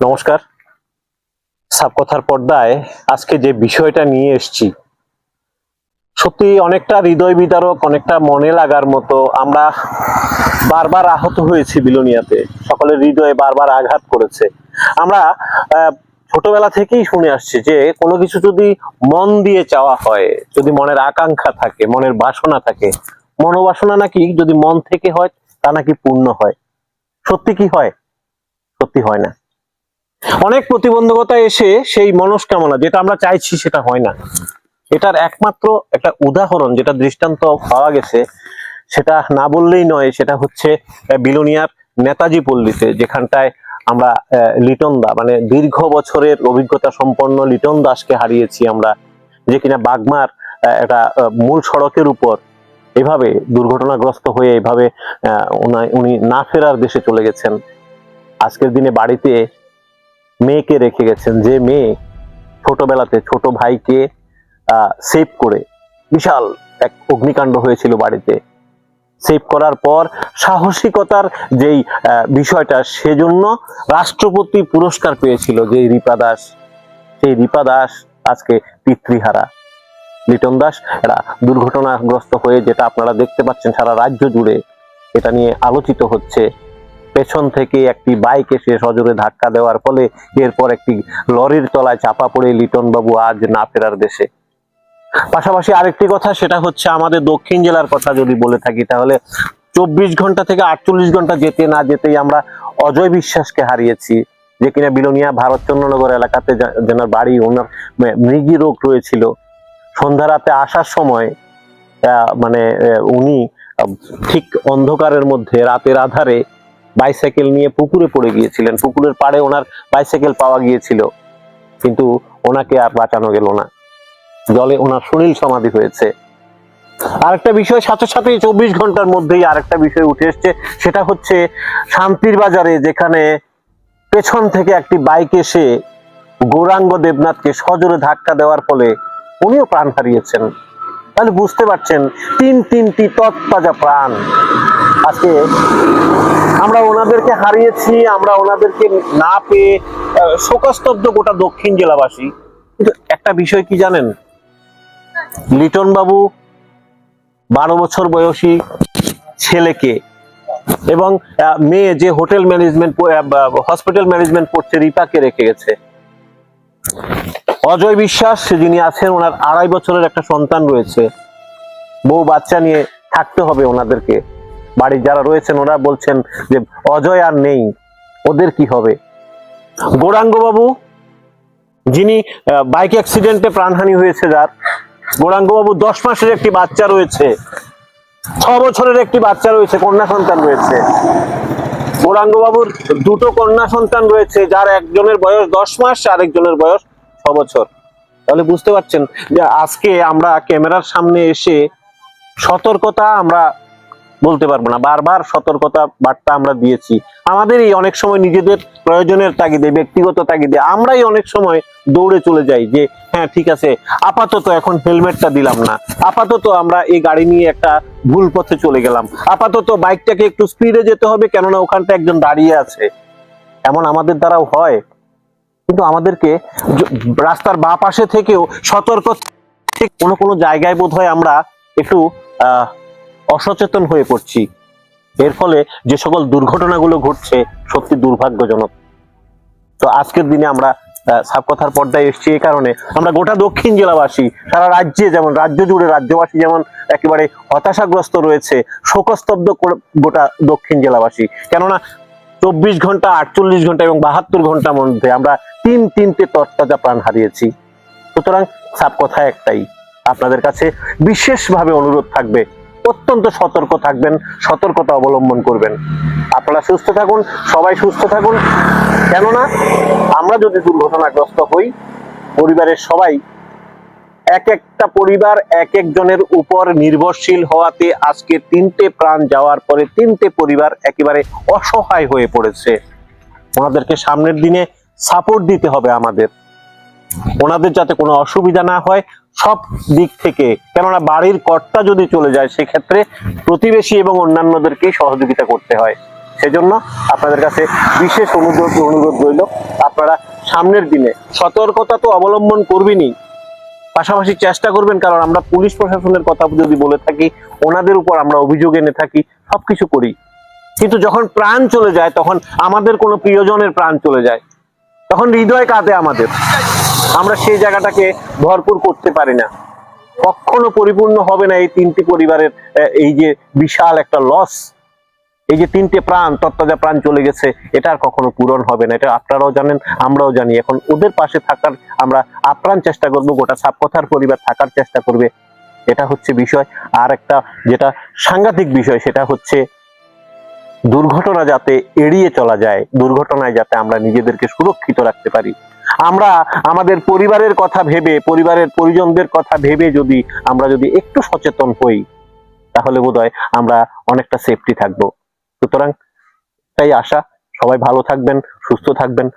নমস্কার। সাবকথার পর্দায় আজকে যে বিষয়টা নিয়ে এসেছি, সত্যি অনেকটা হৃদয় বিদারক, অনেকটা মনে লাগার মতো আমরা বারবার আহত হয়েছি বিলোনিয়াতে। সকলের হৃদয়ে বারবার আঘাত করেছে। আমরা ছোটবেলা থেকেই শুনে আসছি যে কোনো কিছু যদি মন দিয়ে চাওয়া হয়, যদি মনের আকাঙ্ক্ষা থাকে, মনের বাসনা থাকে, মনোবাসনা নাকি যদি মন থেকে হয়, তা নাকি পূর্ণ হয়? সত্যি কি হয়? সত্যি হয় না। অনেক প্রতিবন্ধকতা এসে সেই মনস্কামনা, যেটা আমরা চাইছি সেটা হয় না। এটার একমাত্র একটা উদাহরণ যেটা দৃষ্টান্ত পাওয়া গেছে, সেটা না বললেই নয়, সেটা হচ্ছে বিলোনিয়ার নেতাজি পল্লীতে, যেখানটায় আমরা লিটন দা মানে দীর্ঘ বছরের অভিজ্ঞতা সম্পন্ন লিটন দাসকে হারিয়েছি আমরা, যে কিনা বাগমার একটা মূল সড়কের উপর এভাবে দুর্ঘটনাগ্রস্ত হয়ে এভাবে উনি না ফেরার দেশে চলে গেছেন। আজকের দিনে বাড়িতে মেয়েকে রেখে গেছেন, যে মেয়ে ছোটবেলাতে ছোট ভাইকে সেভ করে বিশাল এক অগ্নিকাণ্ড হয়েছিল বাড়িতে। সেভ করার পর সাহসিকতার যেই বিষয়টা সেজন্য রাষ্ট্রপতি পুরস্কার পেয়েছিল যে রিপা দাস। সেই রিপা দাস আজকে পিতৃহারা। লিটন দাস এরা দুর্ঘটনাগ্রস্ত হয়ে যেটা আপনারা দেখতে পাচ্ছেন সারা রাজ্য জুড়ে, এটা নিয়ে আলোচিত হচ্ছে। পেছন থেকে একটি বাইক এসে সজোরে ধাক্কা দেওয়ার ফলে এরপর একটি লরির তলায় চাপা পড়ে লিটন বাবু আজ না ফেরার দেশে। পাশাপাশি আরেকটি কথা, সেটা হচ্ছে আমাদের দক্ষিণ জেলার কথা যদি বলে থাকি, তাহলে চব্বিশ ঘণ্টা থেকে আটচল্লিশ ঘণ্টা যেতে না যেতেই আমরা অজয় বিশ্বাসকে হারিয়েছি, যে কিনা বিলোনিয়া ভারতচন্দ্রনগর এলাকাতে যা- যেনার বাড়ি, ওনার মৃগি রোগ রয়েছিল। সন্ধ্যা রাতে আসার সময় মানে উনি ঠিক অন্ধকারের মধ্যে রাতের আধারে বাইসাইকেল নিয়ে পুকুরে পড়ে গিয়েছিলেন। পুকুরের পাড়ে ওনার বাইসাইকেল পাওয়া গিয়েছিল। কিন্তু ওনাকে আর বাঁচানো গেল না। জলে ওনার সুনীল সমাধি হয়েছে। আরেকটা বিষয় সাথে সাথে চব্বিশ ঘণ্টার মধ্যেই আরেকটা বিষয় উঠে এসছে। সেটা হচ্ছে শান্তির বাজারে যেখানে পেছন থেকে একটি বাইক এসে গৌরাঙ্গ দেবনাথকে সজোরে ধাক্কা দেওয়ার ফলে উনিও প্রাণ হারিয়েছেন। তাহলে বুঝতে পারছেন, তিন তিনটি তৎতাজা প্রাণ। আজকে আমরা ওনাদেরকে হারিয়েছি, আমরা ওনাদেরকে না পেয়ে শোকস্তব্ধ গোটা দক্ষিণ জেলাবাসী। কিন্তু একটা বিষয় কি জানেন? লিটন বাবু বারো বছর বয়সী ছেলেকে এবং মেয়ে যে হোটেল ম্যানেজমেন্ট হসপিটাল ম্যানেজমেন্ট পড়ছে রিপাকে রেখে গেছে। অজয় বিশ্বাস, যিনি আছেন, ওনার আড়াই বছরের একটা সন্তান রয়েছে। বউ বাচ্চা নিয়ে থাকতে হবে ওনাদেরকে। বাড়ির যারা রয়েছেন, ওরা বলছেন যে, অজয় আর নেই, ওদের কি হবে? গৌরাঙ্গ বাবু যিনি বাইক অ্যাক্সিডেন্টে প্রাণহানি হয়েছে যার গৌরাঙ্গ বাবু দশ মাসের একটি বাচ্চা রয়েছে, ছ বছরের একটি বাচ্চা রয়েছে, কন্যা সন্তান রয়েছে। গৌরাঙ্গ বাবুর দুটো কন্যা সন্তান রয়েছে, যার একজনের বয়স দশ মাস, আর একজনের বয়স ছ বছর। তাহলে বুঝতে পারছেন যে, আজকে আমরা ক্যামেরার সামনে এসে সতর্কতা আমরা বলতে পারব না। বারবার সতর্কতা বার্তা আমরা দিয়েছি। আমাদেরই অনেক সময় নিজেদের প্রয়োজনের তাগিদে, ব্যক্তিগত তাগিদে আমরাই অনেক সময় দৌড়ে চলে যাই যে হ্যাঁ ঠিক আছে, আপাতত এখন হেলমেটটা দিলাম না। আপাতত আমরা এই গাড়ি নিয়ে একটা ভুল পথে চলে গেলাম। আপাতত বাইকটাকে একটু স্পিডে যেতে হবে কেননা ওখানটা একজন দাঁড়িয়ে আছে। এমন আমাদের দ্বারাও হয়। কিন্তু আমাদেরকে রাস্তার বাঁ পাশে থেকেও সতর্ক কোনো কোনো জায়গায় বোধ হয় আমরা একটু, আহ অসচেতন হয়ে পড়ছি। এর ফলে যে সকল দুর্ঘটনাগুলো ঘটছে, সত্যি দুর্ভাগ্যজনক। তো আজকের দিনে আমরা সাবকথার পর্দায় এসেছি এই কারণে। আমরা গোটা দক্ষিণ জেলাবাসী, সারা রাজ্যে যেমন, রাজ্য জুড়ে রাজ্যবাসী যেমন একেবারে হতাশাগ্রস্ত রয়েছে, শোকস্তব্ধ গোটা দক্ষিণ জেলাবাসী। কেননা, চব্বিশ ঘণ্টা, আটচল্লিশ ঘণ্টা এবং বাহাত্তর ঘণ্টার মধ্যে আমরা তিন তিনটে তরতাজা প্রাণ হারিয়েছি। সুতরাং সাব কথা একটাই। আপনাদের কাছে বিশেষভাবে অনুরোধ থাকবে অত্যন্ত সতর্ক থাকবেন, সতর্কতা অবলম্বন করবেন। আপনারা সুস্থ থাকুন, সবাই সুস্থ থাকুন। কেননা, আমরা যদি দুর্ঘটনাগ্রস্ত হই, পরিবারের সবাই এক একটা পরিবার এক একজনের উপর নির্ভরশীল হওয়াতে আজকে তিনটে প্রাণ যাওয়ার পরে তিনটে পরিবার একেবারে অসহায় হয়ে পড়েছে। ওনাদেরকে সামনের দিনে সাপোর্ট দিতে হবে আমাদের। ওনাদের যাতে কোনো অসুবিধা না হয়, সব দিক থেকে। কেননা বাড়ির কর্তা যদি চলে যায়, সেক্ষেত্রে প্রতিবেশী এবং অন্যান্যদেরকেই সহযোগিতা করতে হয়। সেজন্য আপনাদের কাছে বিশেষ অনুরোধ অনুরোধ রইল, আপনারা সামনের দিনে সতর্কতা তো অবলম্বন করবেনই। পাশাপাশি চেষ্টা করবেন, কারণ আমরা পুলিশ প্রশাসনের কথা যদি বলে থাকি, ওনাদের উপর আমরা অভিযোগ এনে থাকি, সবকিছু করি। কিন্তু যখন প্রাণ চলে যায়, তখন আমাদের কোনো প্রিয়জনের প্রাণ চলে যায়। তখন হৃদয় কাঁদে আমাদের। আমরা সেই জায়গাটাকে ভরপুর করতে পারি না। কখনো পরিপূর্ণ হবে না এই তিনটি পরিবারের এই যে বিশাল একটা লস এই যে তিনটে প্রাণ তত্ত্বাজা প্রাণ চলে গেছে, এটা আর কখনো পূরণ হবে না। এটা আপনারাও জানেন, আমরাও জানি। এখন ওদের পাশে থাকার আমরা আপ্রাণ চেষ্টা করব, গোটা সাপকথার পরিবার থাকার চেষ্টা করবে। এটা হচ্ছে বিষয়। আর একটা যেটা সাংঘাতিক বিষয়, সেটা হচ্ছে দুর্ঘটনা যাতে এড়িয়ে চলা যায়, দুর্ঘটনায় যাতে আমরা নিজেদেরকে সুরক্ষিত রাখতে পারি। আমরা আমাদের পরিবারের কথা ভেবে, পরিবারের পরিজনদের কথা ভেবে যদি আমরা যদি একটু সচেতন হই, তাহলে বোধ আমরা অনেকটা সেফটি থাকব। সুতরাং, তাই আশা, সবাই ভালো থাকবেন, সুস্থ থাকবেন